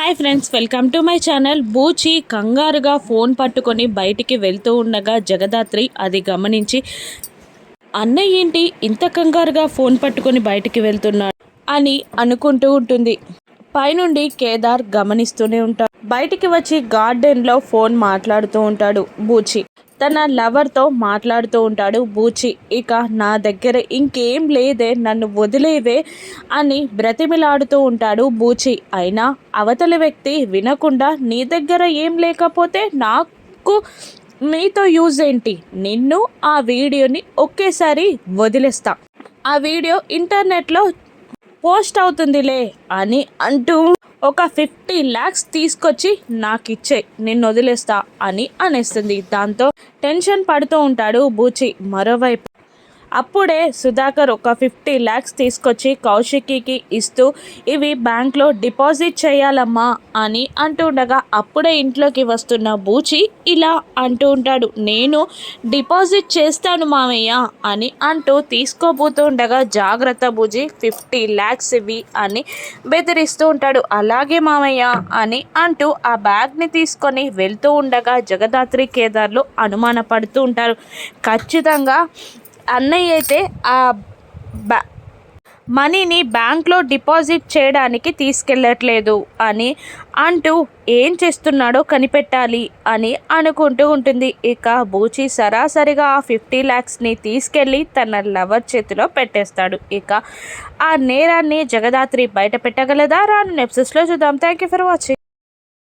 Hi friends welcome to my channel. బూచి కంగారుగా phone పట్టుకొని బయటికి వెళ్తూ ఉండగా జగదాత్రి అది గమనించి అన్నయ్య ఏంటి ఇంత కంగారుగా ఫోన్ పట్టుకొని బయటికి వెళ్తున్నాడు? అని అనుకుంటూ ఉంటుంది. పైనుండి కేదార్ గమనిస్తూనే ఉంటాడు. బయటికి వచ్చి గార్డెన్లో ఫోన్ మాట్లాడుతూ ఉంటాడు బూచి. తన లవర్తో మాట్లాడుతూ ఉంటాడు బూచి. ఇక నా దగ్గర ఇంకేం లేదే నన్ను వదిలేవే అని బ్రతిమిలాడుతూ ఉంటాడు బూచి. అయినా అవతలి వ్యక్తి వినకుండా నీ దగ్గర ఏం లేకపోతే నాకు నీతో యూజ్ ఏంటి? నిన్ను ఆ వీడియోని ఒకేసారి వదిలేస్తా. ఆ వీడియో ఇంటర్నెట్లో పోస్ట్ అవుతుందిలే అని అంటూ ఒక ఫిఫ్టీ ల్యాక్స్ తీసుకొచ్చి నాకు ఇచ్చే నిన్ను వదిలేస్తా అని అనేస్తుంది. దాంతో టెన్షన్ పడుతూ ఉంటాడు బూచి. మరోవైపు అప్పుడే సుధాకర్ ఒక ఫిఫ్టీ ల్యాక్స్ తీసుకొచ్చి కౌశికికి ఇస్తూ ఇవి బ్యాంక్లో డిపాజిట్ చేయాలమ్మా అని అంటుండగా అప్పుడే ఇంట్లోకి వస్తున్న బూచి ఇలా అంటూ ఉంటాడు. నేను డిపాజిట్ చేస్తాను మామయ్య అని అంటూ తీసుకోబోతుండగా జాగ్రత్త బూజీ ఫిఫ్టీ ల్యాక్స్ ఇవి అని బెదిరిస్తూ ఉంటాడు. అలాగే మామయ్య అని అంటూ ఆ బ్యాగ్ని తీసుకొని వెళ్తూ ఉండగా జగదాత్రి కేదార్లు అనుమానపడుతూ ఉంటారు. ఖచ్చితంగా అన్నయ్య అయితే ఆ బ్యా మనీని బ్యాంక్లో డిపాజిట్ చేయడానికి తీసుకెళ్ళట్లేదు అని అంటూ ఏం చేస్తున్నాడో కనిపెట్టాలి అని అనుకుంటూ ఉంటుంది. ఇక బూచి సరాసరిగా ఆ ఫిఫ్టీ ల్యాక్స్ని తీసుకెళ్ళి తన లవర్ చేతిలో పెట్టేస్తాడు. ఇక ఆ నేరాన్ని జగదాత్రి బయట పెట్టగలదా రాను నెప్సెస్లో చూద్దాం. Thank you for watching.